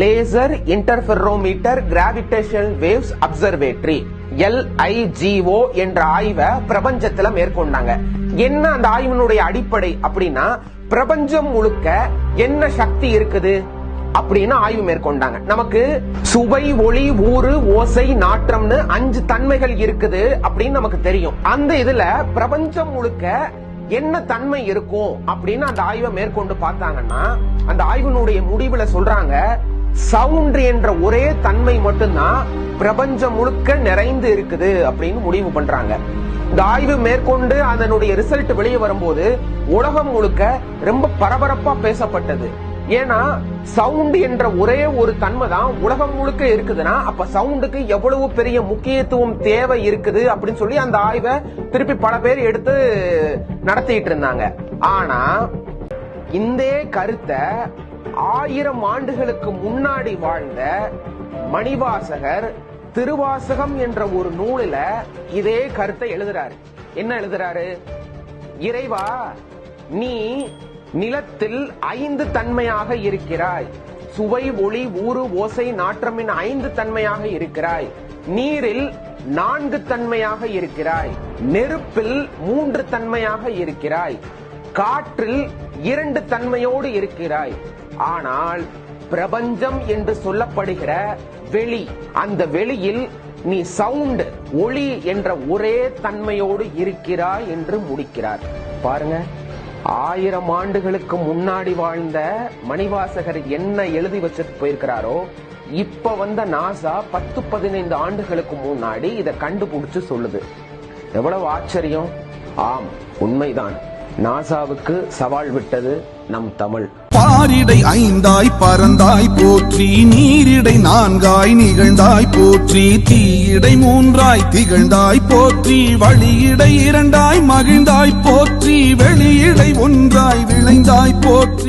Laser interferometer gravitational waves observatory L I G O என்ற ஆய்வை பிரபஞ்சத்துல மேற்கொண்டாங்க. என்ன அந்த ஆய்வினுடைய அடிப்படை அப்படின்னா பிரபஞ்சம் முழுக்க என்ன சக்தி இருக்குது அப்படின்னு ஆய்வு மேற்கொண்டாங்க. நமக்கு சுவை ஒளி ஊறு ஓசை நாற்றம்னு அஞ்சு தன்மைகள் இருக்குது அப்படின்னு நமக்கு தெரியும். அந்த இதுல பிரபஞ்சம் முழுக்க என்ன தன்மை இருக்கும் அப்படின்னு அந்த ஆய்வை மேற்கொண்டு பார்த்தாங்கன்னா அந்த ஆய்வினுடைய முடிவுல சொல்றாங்க சவுண்ட் என்ற ஒரே தன்மை மட்டும்தான் பிரபஞ்சம் முழுக்க நிறைந்து இருக்குது அப்படின்னு முடிவு பண்றாங்க. இந்த ஆய்வு மேற்கொண்டு அதனுடைய ரிசல்ட் வெளியே வரும்போது உலகம் முழுக்க ரொம்ப பரபரப்பா பேசப்பட்டது. ஏன்னா சவுண்ட் என்ற ஒரே ஒரு தன்மை தான் உலகம் முழுக்க இருக்குதுன்னா அப்ப சவுண்டுக்கு எவ்வளவு பெரிய முக்கியத்துவம் தேவை இருக்குது அப்படின்னு சொல்லி அந்த ஆய்வை திருப்பி பல பேர் எடுத்து நடத்திட்டு இருந்தாங்க. ஆனா இந்த கருத்தை ஆயிரம் ஆண்டுகளுக்கு முன்னாடி வாழ்ந்த மணிவாசகர் திருவாசகம் என்ற ஒரு நூலில இதே கருத்தை எழுதுறாரு. என்ன எழுதுறாரு? இறைவா நீ நிலத்தில் ஐந்து தன்மையாக இருக்கிறாய். சுவை ஒளி ஊறு ஓசை நாற்றமின் ஐந்து தன்மையாக இருக்கிறாய். நீரில் நான்கு தன்மையாக இருக்கிறாய். நெருப்பில் மூன்று தன்மையாக இருக்கிறாய். காற்றில் இரண்டு தன்மையோடு இருக்கிறாய். ஆனால் பிரபஞ்சம் என்று சொல்லப்படுகிற வெளி அந்த வெளியில் நீ சவுண்ட் ஒளி என்ற ஒரே தன்மையோடு இருக்கிறாய் என்று முடிக்கிறார். பாருங்க ஆயிரம் ஆண்டுகளுக்கு முன்னாடி வாழ்ந்த மணிவாசகர் என்ன எழுதி வச்சுட்டு போயிருக்கிறாரோ இப்ப வந்த நாசா பத்து பதினைந்து ஆண்டுகளுக்கு முன்னாடி இதை கண்டுபிடிச்சு சொல்லுது. எவ்வளவு ஆச்சரியம்? ஆம் உண்மைதான். நாசாவுக்கு சவால் விட்டது நம் தமிழ். பாரிடை ஐந்தாய் பறந்தாய் போற்றி நீரிடை நான்காய் நிகழ்ந்தாய் போற்றி தீயிடை மூன்றாய் திகழ்ந்தாய் போற்றி வழியிடை இரண்டாய் மகிழ்ந்தாய் போற்றி வெளியிடை ஒன்றாய் விளைந்தாய் போற்றி.